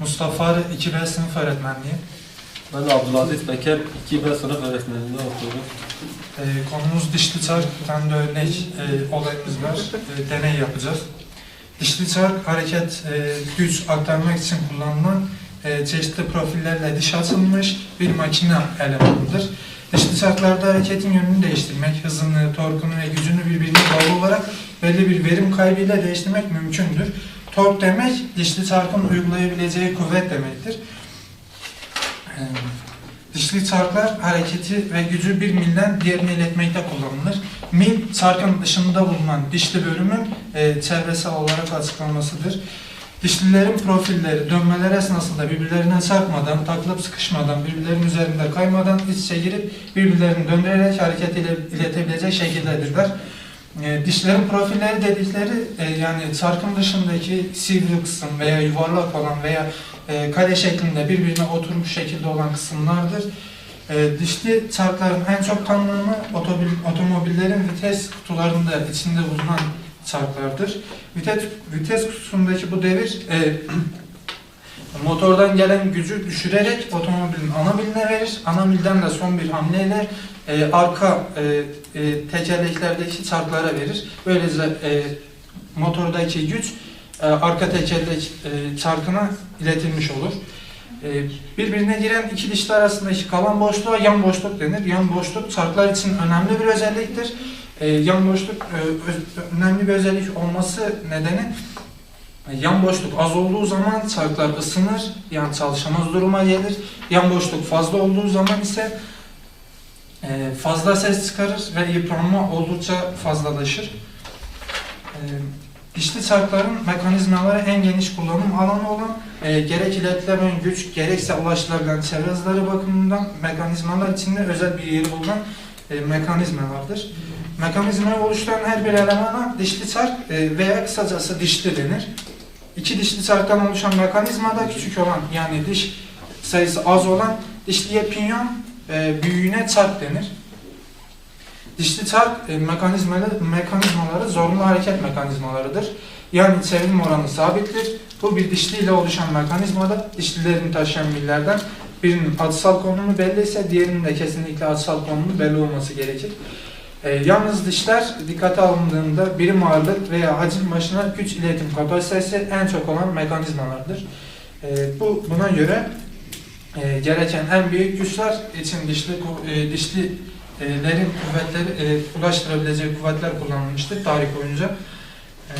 Mustafa Arı 2B sınıf öğretmenliği. Ben Abdülaziz Peker 2B sınıf öğretmenliğinde okuyorum. Ee, konumuz dişli çark, bir tane de örnek e, olayımız var. E, deney yapacağız. Dişli çark hareket e, güç aktarmak için kullanılan e, çeşitli profillerle diş atılmış bir makine elemanıdır. Dişli çarklarda hareketin yönünü değiştirmek, hızını, torkunu ve gücünü birbirine bağlı olarak belli bir verim kaybıyla değiştirmek mümkündür. Tork demek, dişli çarkın uygulayabileceği kuvvet demektir. Ee, Dişli çarklar hareketi ve gücü bir milden diğerine iletmekte kullanılır. Mil, çarkın dışında bulunan dişli bölümün e, çevresel olarak açıklamasıdır. Dişlilerin profilleri dönmeler esnasında birbirlerine çarpmadan, takılıp sıkışmadan, birbirlerinin üzerinde kaymadan iç içe girip birbirlerini döndürerek hareket ile, iletebilecek şekildedirler. E, dişlerin profilleri dedikleri e, yani çarkın dışındaki sivri kısım veya yuvarlak olan veya e, kare şeklinde birbirine oturmuş şekilde olan kısımlardır. E, dişli çarkların en çok tanımı otomobil, otomobillerin vites kutularında içinde bulunan çarklardır. Vites, vites kutusundaki bu devir e, motordan gelen gücü düşürerek otomobilin ana miline verir. Ana milden de son bir hamleyle e, arka e, e, tekerleklerdeki çarklara verir. Böylece e, motordaki güç e, arka tekerlek e, çarkına iletilmiş olur. E, birbirine giren iki dişli arasındaki kalan boşluğa yan boşluk denir. Yan boşluk çarklar için önemli bir özelliktir. E, yan boşluk e, önemli bir özellik olması nedeni yan boşluk az olduğu zaman çarklar ısınır, yani çalışamaz duruma gelir. Yan boşluk fazla olduğu zaman ise e, fazla ses çıkarır ve yıpranma oldukça fazlalaşır. E, Dişli çarkların mekanizmaları en geniş kullanım alanı olan e, gerek iletilen güç gerekse ulaşılabilen çevre hızları bakımından mekanizmalar içinde özel bir yeri bulunan e, mekanizmalardır. Mekanizmayı oluşturan her bir elemana dişli çark e, veya kısacası dişli denir. İki dişli çarktan oluşan mekanizmada küçük olan yani diş sayısı az olan dişliye pinyon, e, büyüğüne çark denir. Dişli çark e, mekanizmaları, mekanizmaları zorunlu hareket mekanizmalarıdır. Yani çevrim oranı sabittir. Bu bir dişli ile oluşan mekanizmada dişlilerini taşıyan millerden birinin açısal konumu belli ise diğerinin de kesinlikle açısal konumu belli olması gerekir. E, yalnız dişler dikkate alındığında birim ağırlık veya hacim başına güç iletim kapasitesi en çok olan mekanizmalardır. E, bu buna göre e, gereken en büyük güçler için dişli e, dişli e, lerin kuvvetleri e, ulaştırabileceği kuvvetler kullanılmıştır tarih boyunca. E,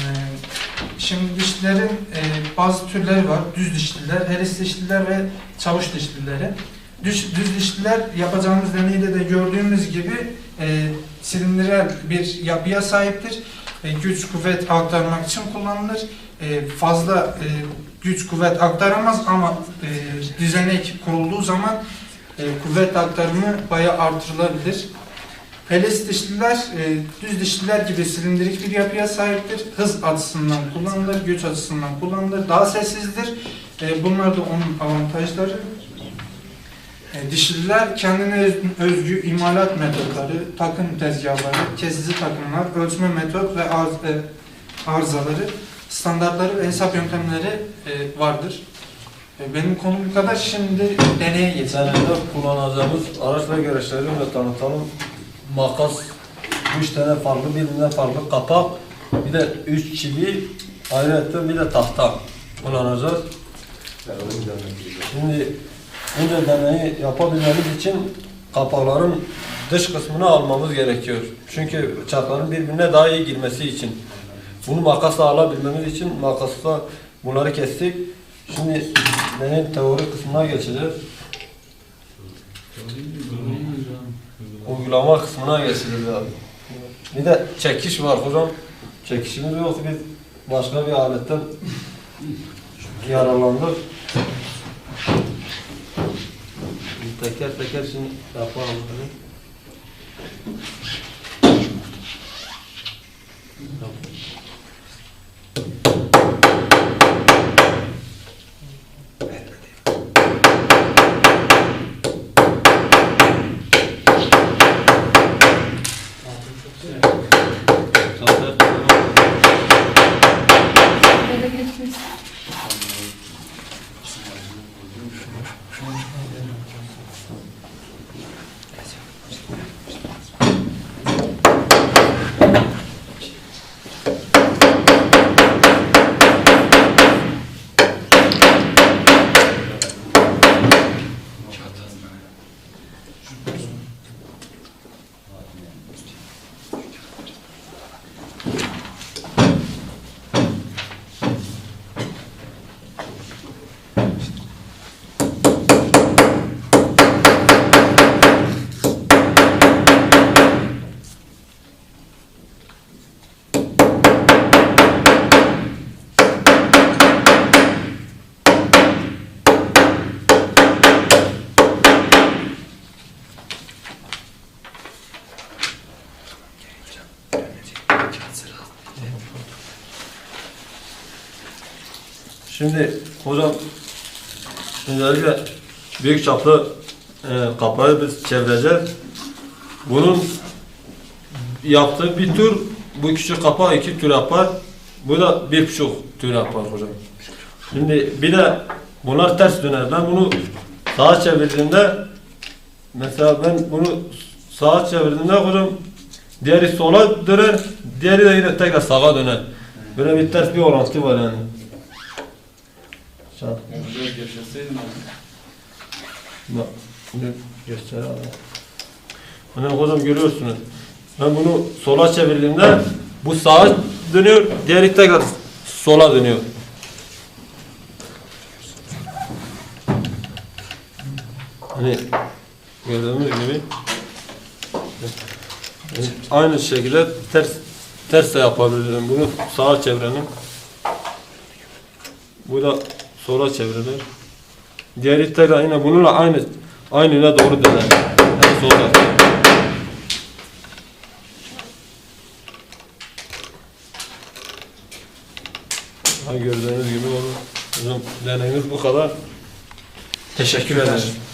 şimdi dişlilerin e, bazı türleri var. Düz dişliler, helis dişliler ve çavuş dişlileri. Düz, düz dişliler yapacağımız deneyde de gördüğümüz gibi e, silindiral bir yapıya sahiptir. E, güç kuvvet aktarmak için kullanılır. E, fazla e, güç kuvvet aktaramaz ama e, düzenek kurulduğu zaman e, kuvvet aktarımı bayağı artırılabilir. Helis dişliler, e, düz dişliler gibi silindirik bir yapıya sahiptir. Hız açısından kullanılır, güç açısından kullanılır. Daha sessizdir. E, bunlar da onun avantajları. E, dişliler kendine öz- özgü imalat metotları, takım tezgahları, kesici takımlar, ölçme metot ve arz, e, arızaları, standartları ve hesap yöntemleri e, vardır. E, benim konum bu kadar. Şimdi deneye geçelim. Senede kullanacağımız araç ve gereçleri ve tanıtalım. Makas, üç tane farklı birbirinden farklı kapak, bir de üç çivi, ayrıca bir de tahta kullanacağız. Şimdi önce deneyi yapabilmemiz için kapakların dış kısmını almamız gerekiyor. Çünkü çarkların birbirine daha iyi girmesi için. Bunu makasla alabilmemiz için makasla bunları kestik. Şimdi deneyin teori kısmına geçeceğiz. Uygulama kısmına geçeceğiz abi. Bir de çekiş var hocam. Çekişimiz yoksa biz başka bir aletten yararlandık. Biz teker teker şimdi yapalım. bunu. Böyle geçmiş. Şimdi hocam özellikle büyük çaplı e, kapağı biz çevireceğiz. Bunun yaptığı bir tür bu küçük kapağı iki tür yapar. Bu da bir buçuk tür yapar hocam. Şimdi bir de bunlar ters döner. Ben bunu sağa çevirdiğimde mesela ben bunu sağa çevirdiğimde hocam diğeri sola döner, diğeri de yine tekrar sağa döner. Böyle bir ters bir orantı var yani. Şah. Bak, bunu göster abi. Hani hocam görüyorsunuz. Ben bunu sola çevirdiğimde bu sağa dönüyor, diğeri tekrar sola dönüyor. Hani gördüğünüz gibi yani aynı şekilde ters ters de yapabilirim. Bunu sağa çevirelim. Bu da sola çevrilir. Diğeri tekrar yine bununla aynı aynı yöne doğru döner. Yani sola. Ha, gördüğünüz gibi olur. Bizim deneyimiz bu kadar. Teşekkür ederim.